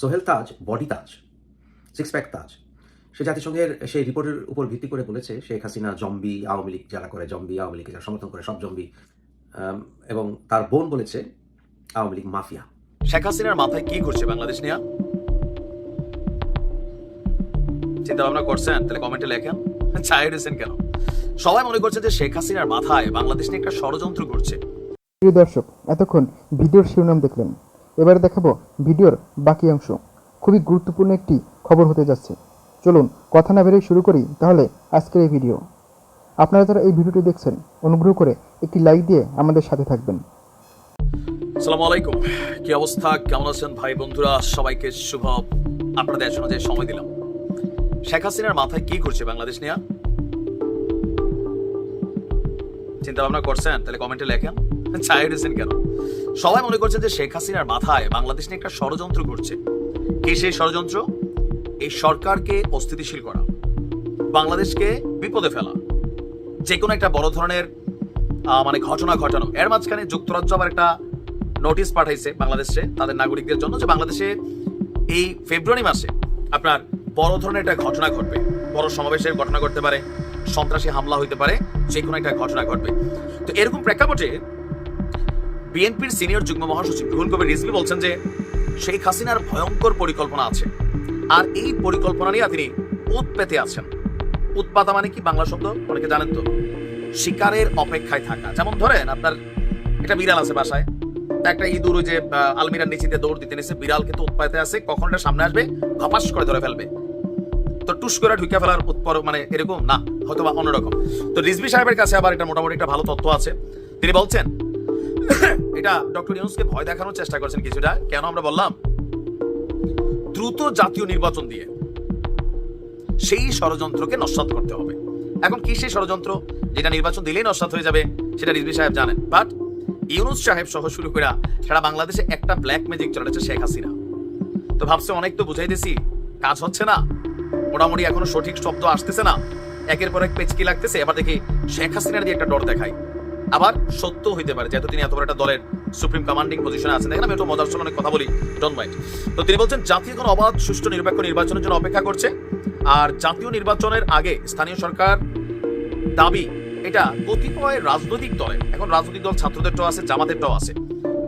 Sohel Taj body Taj six pack Taj. সে জাতিসংঘের সেই রিপোর্টের উপর ভিত্তি করে বলেছে শেখ হাসিনা জম্বি আওয়ামী লীগ যারা করে জম্বি আওয়ামী লীগকে যারা সমর্থন করে সব জম্বি। এবং তার বোন বলেছে আওয়ামী লীগ মাফিয়া। শেখ হাসিনার মাথায় কি ঘুরছে বাংলাদেশ নিয়ে? চিন্তা ভাবনা করছেন? তাহলে কমেন্টে লেখেন। চাই দিয়েছেন কেন? সবাই মনে করছে যে শেখ হাসিনার মাথায় বাংলাদেশ নিয়ে একটা ষড়যন্ত্র করছে প্রিয় দর্শক এতক্ষণ ভিডিওর শিরোনাম দেখলেন। এবারে দেখাবো ভিডিওর বাকি অংশ। খুবই গুরুত্বপূর্ণ একটি খবর হতে যাচ্ছে। চলুন, কথা না বেরিয়ে শুরু করি, তাহলে আজকের এই ভিডিও। আপনারা যারা এই ভিডিওটি দেখছেন, অনুগ্রহ করে একটি লাইক দিয়ে আমাদের সাথে থাকবেন। আসসালামু আলাইকুম। কি অবস্থা? কেমন আছেন ভাই বন্ধুরা? সবাইকে শুভ আপনাদের যে সময় দিলাম। শেখ হাসিনার মাথায় কি ঘুরছে বাংলাদেশ নিয়ে? চিন্তা ভাবনা করছেন? তাহলে কমেন্টে লেখেন। চাই দিয়েছেন কেন? সবাই মনে করছে যে শেখ হাসিনার মাথায় বাংলাদেশ নিয়ে একটা ষড়যন্ত্র করছে কি সেই ষড়যন্ত্র? এই সরকারকে অস্থিতিশীল করা। বাংলাদেশকে বিপদে ফেলা। যে কোনো একটা বড় ধরনের মানে ঘটনা ঘটানো। এর মাঝখানে যুক্তরাজ্য আবার একটা নোটিশ পাঠাইছে বাংলাদেশে, তাদের নাগরিকদের জন্য যে বাংলাদেশে এই ফেব্রুয়ারি মাসে আপনার বড় ধরনের একটা ঘটনা ঘটবে। বড় সমাবেশের ঘটনা ঘটতে পারে, সন্ত্রাসী হামলা হইতে পারে যে কোনো একটা ঘটনা ঘটবে। তো এরকম প্রেক্ষাপটে বিএনপির সিনিয়র যুগ্ম মহাসচিব রুহুল কবির রিজভি বলছেন যে শেখ হাসিনার ভয়ঙ্কর পরিকল্পনা আছে। আর এই পরিকল্পনা নিয়ে তিনি উৎ পেতে আছেন। উৎপাতা মানে কি বাংলা শব্দ? অনেকে জানেন তো। শিকারের অপেক্ষায় থাকা। যেমন ধরেন আপনার একটা বিড়াল আছে বাসায়। একটা ইঁদুর যে আলমিরার নিচে দৌড় দিতে নিছে। বিড়াল কিন্তু উৎপাতে আছে, কখন এটা সামনে আসবে? ঘপাস করে ধরে ফেলবে। তো টুস করে ঢুকে ফেলার উৎপর মানে এরকম? না হয়তো বা অন্যরকম। তো রিজভি সাহেবের কাছে আবার এটা মোটামুটি একটা ভালো তথ্য আছে। তিনি বলছেন এটা ডক্টর ইউনুসকে ভয় দেখানোর চেষ্টা করছেন কিছুটা। কেন আমরা বললাম? দ্রুত জাতীয় নির্বাচন দিয়ে সেই ষড়যন্ত্রকে নস্বাত করতে হবে। এখন কি সেই ষড়যন্ত্র? যেটা নির্বাচন দিলেই নস্বাত হয়ে যাবে, সেটা রিজভি সাহেব জানেন। বাট ইউনুস সাহেব সহ শুরু করে সারা বাংলাদেশে একটা ব্ল্যাক ম্যাজিক চলেছে শেখ হাসিনা। তো ভাবছে অনেক তো বুঝাইতেছি, কাজ হচ্ছে না। মোটামুটি এখনও সঠিক শব্দ আসতেছে না। একের পর এক পেচকি লাগতেছে। এবার দেখি শেখ হাসিনার দিয়ে একটা ডর দেখাই আবার সত্য হইতে পারে, যেহেতু তিনি এত বড় একটা দলের সুপ্রিম কমান্ডিং পজিশনে আছেন। দেখেন আমি একটু মজার সঙ্গে অনেক কথা বলি ডন মাইন্ড তো তিনি বলছেন, জাতীয় কোনো অবাধ সুষ্ঠু নিরপেক্ষ নির্বাচনের জন্য অপেক্ষা করছে, আর জাতীয় নির্বাচনের আগে স্থানীয় সরকার দাবি, এটা কতিপয় রাজনৈতিক দলের, এখন রাজনৈতিক দল ছাত্রদেরটাও আছে জামাতেরটাও আছে।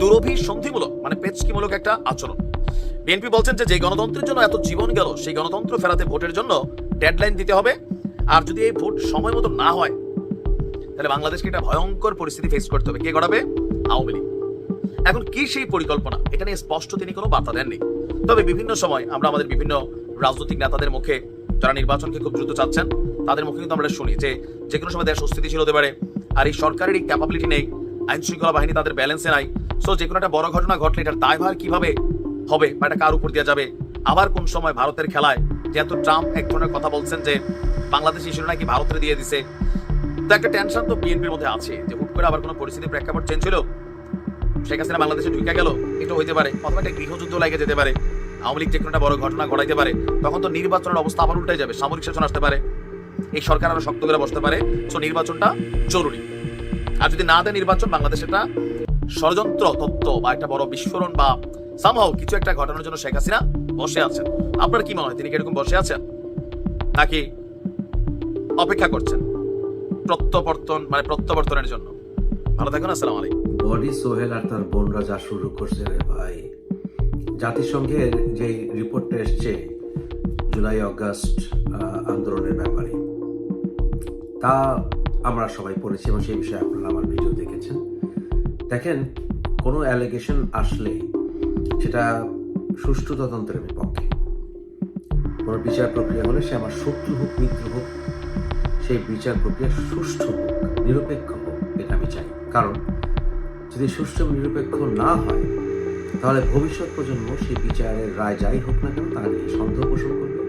দুরভি সন্ধিমূলক মানে পেচকিমূলক একটা আচরণ। বিএনপি বলছেন যে যে গণতন্ত্রের জন্য এত জীবন গেল, সেই গণতন্ত্র ফেরাতে ভোটের জন্য ডেডলাইন দিতে হবে, আর যদি এই ভোট সময় মতো না হয় তাহলে বাংলাদেশকে একটা ভয়ঙ্কর পরিস্থিতি ফেস করতে হবে। কে করাবে আওয়ামী লীগ। এখন কি সেই পরিকল্পনা? এটা নিয়ে স্পষ্ট তিনি কোনো বার্তা দেননি। তবে বিভিন্ন সময় আমরা আমাদের বিভিন্ন রাজনৈতিক নেতাদের মুখে যারা নির্বাচনকে খুব দ্রুত চাচ্ছেন, তাদের মুখে কিন্তু আমরা শুনি যে যে কোনো সময় দেশ অস্থিতিশীল হতে পারে আর এই সরকারের এই ক্যাপাবিলিটি নেই আইন শৃঙ্খলা বাহিনী তাদের ব্যালেন্সে নাই। সো যে কোনো একটা বড় ঘটনা ঘটলে এটার দায়ভার কীভাবে হবে বা এটা কার উপর দেওয়া যাবে? আবার কোন সময় ভারতের খেলায় যেহেতু ট্রাম্প এক ধরনের কথা বলছেন যে বাংলাদেশ ইস্যু নাকি ভারতের দিয়ে দিছে তো একটা টেনশন তো বিএনপির মধ্যে আছে যে হুট করে আবার কোনো পরিস্থিতি প্রেক্ষাপট চেঞ্জ হলো। শেখ হাসিনা বাংলাদেশে ঢুকে গেল, এটা হইতে পারে, অথবা একটা গৃহযুদ্ধ লাগে যেতে পারে, আওয়ামী লীগ যে কোনো বড় ঘটনা ঘটাইতে পারে, তখন তো নির্বাচনের অবস্থা আবার উল্টে যাবে, সামরিক শাসন আসতে পারে, এই সরকার আরও শক্ত করে বসতে পারে সো নির্বাচনটা জরুরি। আর যদি না দেয় নির্বাচন, বাংলাদেশ একটা ষড়যন্ত্র তত্ত্ব বা একটা বড় বিস্ফোরণ বা সামহাও কিছু একটা ঘটানোর জন্য শেখ হাসিনা বসে আছেন। আপনার কি মনে হয়, তিনি কি এরকম বসে আছেন? নাকি অপেক্ষা করছেন? প্রত্যাবর্তন মানে প্রত্যাবর্তনের জন্য। ভালো থাকুন, আসসালামু আলাইকুম। বডি সোহেল আর তার বোনরা যা শুরু করছে রে ভাই। জাতিসংঘের যে রিপোর্টটা এসছে, জুলাই, অগাস্ট আন্দোলনের ব্যাপারে, তা আমরা সবাই পড়েছি এবং সেই বিষয়ে আপনারা আমার ভিডিও দেখেছেন। দেখেন, কোনো অ্যালিগেশন আসলে সেটা সুষ্ঠু তদন্তের আমি পক্ষে কোনো বিচার প্রক্রিয়া হলে সে আমার শত্রু হোক, মিত্র হোক সেই বিচার প্রক্রিয়া সুষ্ঠু হোক, নিরপেক্ষ হোক, এটা আমি চাই। কারণ, যদি সুষ্ঠু নিরপেক্ষ না হয়, তাহলে ভবিষ্যৎ প্রজন্ম সেই বিচারের রায় যাই হোক না কেন তা নিয়ে সন্দেহ পোষণ করবে,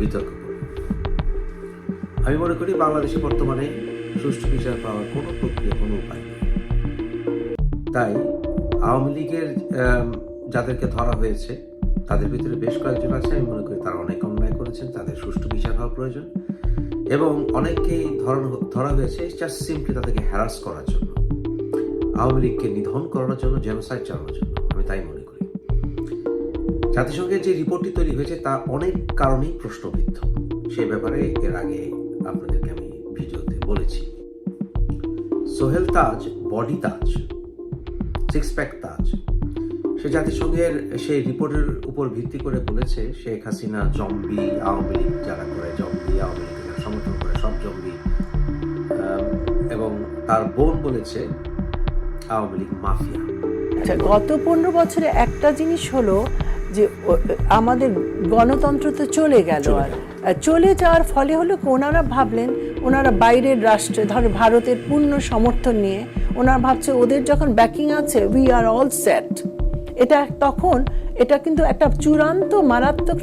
বিতর্ক করবে। আমি মনে করি বাংলাদেশে বর্তমানে সুষ্ঠু বিচার পাওয়ার কোনো প্রক্রিয়া, কোনো উপায় নেই। তাই আওয়ামী লীগের যাদেরকে ধরা হয়েছে, তাদের ভিতরে বেশ কয়েকজন আছে, আমি মনে করি তারা অনেক অন্যায় করেছেন, তাদের সুষ্ঠু বিচার হওয়া প্রয়োজন। এবং অনেককেই ধরা হয়েছে জাস্ট সিম্পলি তাদেরকে হ্যারাস করার জন্য। আওয়ামী লীগকে নিধন করানোর জন্য জেনোসাইড চালানোর জন্য, আমি তাই মনে করি। জাতিসংঘের যে রিপোর্টটি তৈরি হয়েছে, তা অনেক কারণেই প্রশ্নবিদ্ধ। সে ব্যাপারে এর আগে আপনাদেরকে আমি ভিডিওতে বলেছি। Sohel Taj, body Taj six pack Taj, সে জাতিসংঘের সেই রিপোর্টের উপর ভিত্তি করে বলেছে, শেখ হাসিনা জম্বি আওয়ামী লীগ, যারা করে জম্বি আওয়ামী লীগ সমর্থন করে সব জম্বি এবং তার বোন বলেছে আওয়ামী লীগ মাফিয়া। আচ্ছা গত পনেরো বছরে একটা জিনিস হলো যে আমাদের গণতন্ত্র তো চলে গেল আর চলে যাওয়ার ফলে হলো ওনারা ভাবলেন ওনারা বাইরের রাষ্ট্রে ধর ভারতের পূর্ণ সমর্থন নিয়ে ওনারা ভাবছে ওদের যখন ব্যাকিং আছে উই আর অল সেট এটা তখন এটা কিন্তু একটা চূড়ান্ত মারাত্মক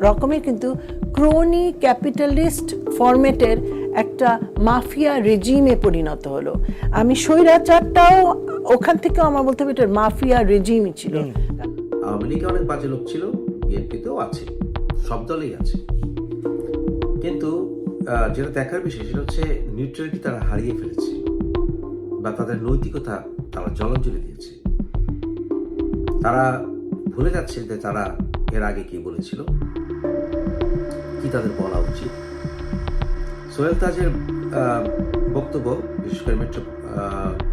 রকমের কিন্তু ক্রোনি ক্যাপিটালিস্ট ফরম্যাটের একটা মাফিয়া রেজিমে পরিণত হলো। আমি স্বৈরাচারটাও ওখান থেকে আমার বলতে হবে এটা মাফিয়া রেজিমই ছিল। আওয়ামী লীগে অনেক বাজে লোক ছিল বিএনপিতেও আছে সব দলেই আছে। কিন্তু যেটা দেখার বিষয় সেটা হচ্ছে নিউট্রালিটি তারা হারিয়ে ফেলেছে বা তাদের নৈতিকতা তারা জলাঞ্জলি দিয়েছে। তারা ভুলে যাচ্ছে যে তারা এর আগে কি বলেছিল। তাদের বলা উচিত। সোহেল তাজের বক্তব্য, বিশেষ করে মেট্রো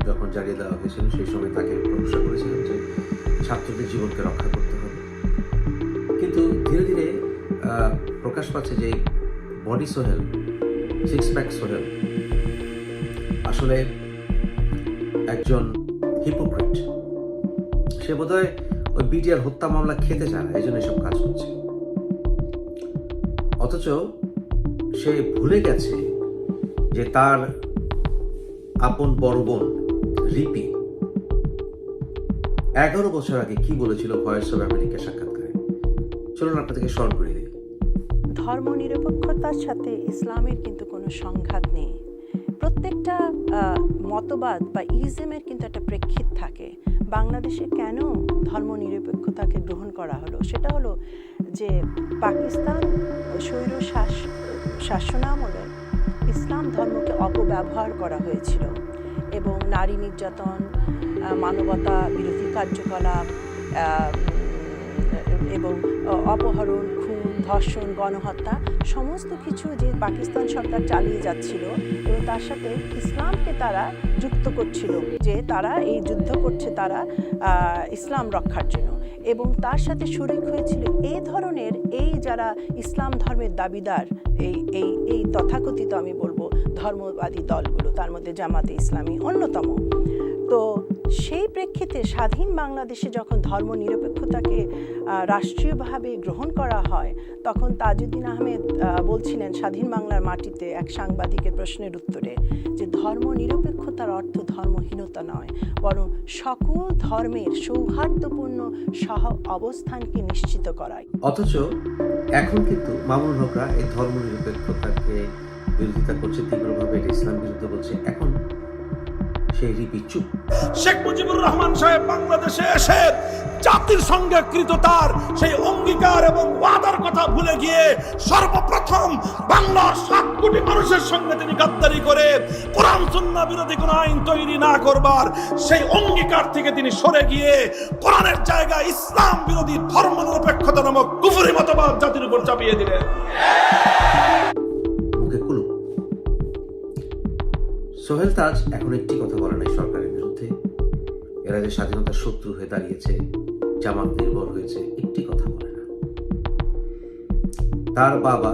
যখন জারিয়ে দেওয়া হয়েছিল, সেই সময় তাকে প্রশংসা করেছিলেন যে ছাত্রদের জীবনকে রক্ষা করতে হবে। কিন্তু ধীরে ধীরে প্রকাশ পাচ্ছে যে body Sohel six pack Sohel, আসলে একজন হিপোক্রেট সে বোধহয় ওই বিডিআর হত্যা মামলা খেতে চায় না, এই জন্য এসব কাজ করছে। অথচ সে ভুলে গেছে যে তার আপন বড় বোন রিপি এগারো বছর আগে কি বলেছিল ভয়েস অফ আমেরিকা সাক্ষাৎকারে? চলুন আপনাদেরকে স্মরণ করে দিই। ধর্মনিরপেক্ষতার সাথে ইসলামের কিন্তু কোনো সংঘাত নেই। প্রত্যেকটা মতবাদ বা ইজমের কিন্তু একটা প্রেক্ষিত থাকে। বাংলাদেশে কেন ধর্মনিরপেক্ষতাকে গ্রহণ করা হলো? সেটা হলো যে পাকিস্তান স্বৈর শাস, শাসনামলে ইসলাম ধর্মকে অপব্যবহার করা হয়েছিল এবং নারী নির্যাতন মানবতা বিরোধী কার্যকলাপ এবং অপহরণ, খুন, ধর্ষণ, গণহত্যা সমস্ত কিছু যে পাকিস্তান সরকার চালিয়ে যাচ্ছিল এবং তার সাথে ইসলামকে তারা যুক্ত করছিল যে তারা এই যুদ্ধ করছে তারা ইসলাম রক্ষার জন্য। এবং তার সাথে শরিক হয়েছিল এই ধরনের এই যারা ইসলাম ধর্মের দাবিদার, এই এই এই তথাকথিত আমি বলব ধর্মবাদী দলগুলো, তার মধ্যে জামাতে ইসলামী অন্যতম। তো সেই প্রেক্ষিতে স্বাধীন বাংলাদেশে যখন ধর্ম নিরপেক্ষতাকে রাষ্ট্রীয়ভাবে গ্রহণ করা হয়, তখন তাজউদ্দিন আহমেদ বলছিলেন স্বাধীন বাংলার মাটিতে এক সাংবাদিকের প্রশ্নের উত্তরে যে ধর্ম নিরপেক্ষতার অর্থ ধর্মহীনতা নয়, বরং সকল ধর্মের সৌহার্দ্যপূর্ণ সহ অবস্থানকে নিশ্চিত করায় অথচ এখন কিন্তু মামুন হকরা এই ধর্ম নিরপেক্ষতাকে বিরোধিতা করছে, তীব্রভাবে ইসলাম বিরুদ্ধে বলছে। এখন সেই রিপি শেখ মুজিবুর রহমান সাহেব বাংলাদেশে এসে জাতির সঙ্গে কৃত তার সেই অঙ্গীকার এবং ওয়াদার কথা ভুলে গিয়ে সর্বপ্রথম বাংলার সাত কোটি মানুষের সঙ্গে তিনি গাদ্দারি করে কোরআন সুন্নাহ বিরোধী কোনো আইন তৈরি না করবার, সেই অঙ্গীকার থেকে তিনি সরে গিয়ে কোরআনের জায়গায় ইসলাম বিরোধী ধর্ম নিরপেক্ষতা নামক কুফুরি মতবাদ জাতির উপর চাপিয়ে দিলেন। সোহেল তাজ এখন একটি কথা বলে নাই সরকারের বিরুদ্ধে। এরা যে স্বাধীনতার শত্রু হয়ে দাঁড়িয়েছে, জামাত নির্ভর হয়েছে, একটি কথা বলে না। তার বাবা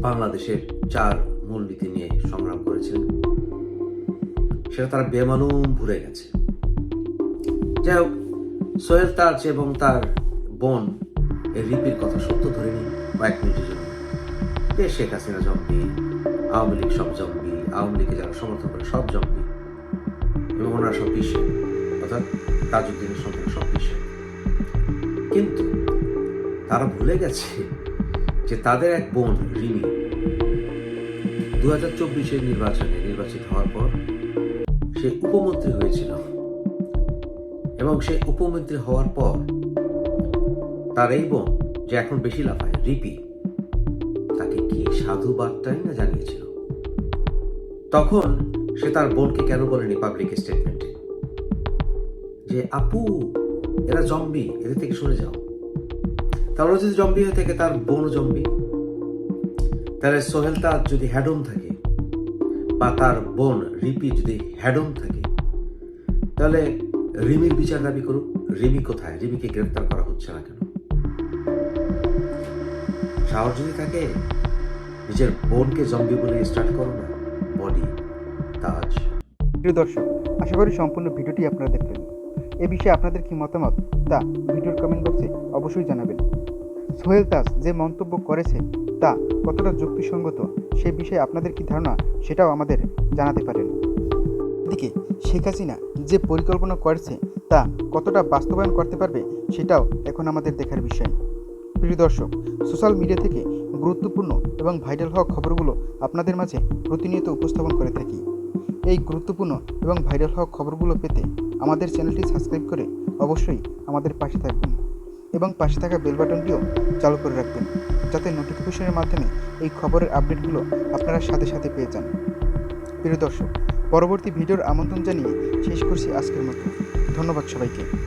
বাংলাদেশের চার মূলনীতি নিয়ে সংগ্রাম করেছিলেন। সেটা তারা বেমালুম ভুলে গেছে। যাই হোক, সোহেল তাজ এবং তার বোন এই রিপির কথা সত্য ধরে নিন কয়েক মিনিটের জন্য। শেখ হাসিনা জম্বি আওয়ামী লীগ সব জম্বি আওয়ামী লীগকে যারা সমর্থন করে, সব জম্বি এবং ওনারা সব বিশ্বে, অর্থাৎ তাজউদ্দিনের সন্তান সব বিশ্বে। কিন্তু তারা ভুলে গেছে যে তাদের এক বোন, রিমি দু হাজার চব্বিশের নির্বাচনে নির্বাচিত হওয়ার পর সে উপমন্ত্রী হয়েছিল। এবং সে উপমন্ত্রী হওয়ার পর তার এই বোন, যে এখন বেশি লাফায়, রিপি, তাকে কি সাধু বার্তাই না জানিয়েছিল? তখন সে তার বোনকে কেন বলেনি পাবলিক স্টেটমেন্টে যে, আপু, এরা জম্বি এদের থেকে সরে যাও। তাহলে যদি জম্বি হয়ে থাকে, তার বোন জম্বি তাহলে সোহেল তার যদি হ্যাডম থাকে, বা তার বোন রিপি যদি হ্যাডম থাকে, তাহলে রিমির বিচার দাবি করুক, রিমি কোথায়? রিমিকে গ্রেফতার করা হচ্ছে না কেন? সাহস যদি থাকে, নিজের বোনকে জম্বি বলে স্টার্ট করো না। তাজ। প্রিয় দর্শক, আশা করি সম্পূর্ণ ভিডিওটি আপনারা দেখলেন। এ বিষয়ে আপনাদের কি মতামত, তা ভিডিওর কমেন্ট বক্সে অবশ্যই জানাবেন। সোহেল তাজ যে মন্তব্য করেছে, তা কতটা যুক্তিসঙ্গত, সে বিষয়ে আপনাদের কি ধারণা, সেটাও আমাদের জানাতে পারেন। এদিকে, শেখ হাসিনা যে পরিকল্পনা করেছে, তা কতটা বাস্তবায়ন করতে পারবে, সেটাও এখন আমাদের দেখার বিষয়। প্রিয় দর্শক, সোশ্যাল মিডিয়া থেকে গুরুত্বপূর্ণ এবং ভাইরাল হওয়া খবরগুলো আপনাদের মাঝে প্রতিনিয়ত উপস্থাপন করে থাকি। এই গুরুত্বপূর্ণ এবং ভাইরাল হওয়া খবরগুলো পেতে আমাদের চ্যানেলটি সাবস্ক্রাইব করে অবশ্যই আমাদের পাশে থাকবেন এবং পাশে থাকা বেল বাটনটিও চালু করে রাখবেন যাতে নোটিফিকেশনের মাধ্যমে এই খবরের আপডেটগুলো আপনারা সাথে সাথে পেয়ে যান। প্রিয় দর্শক, পরবর্তী ভিডিওর আমন্ত্রণ জানিয়ে শেষ করছি আজকের মতো। ধন্যবাদ সবাইকে।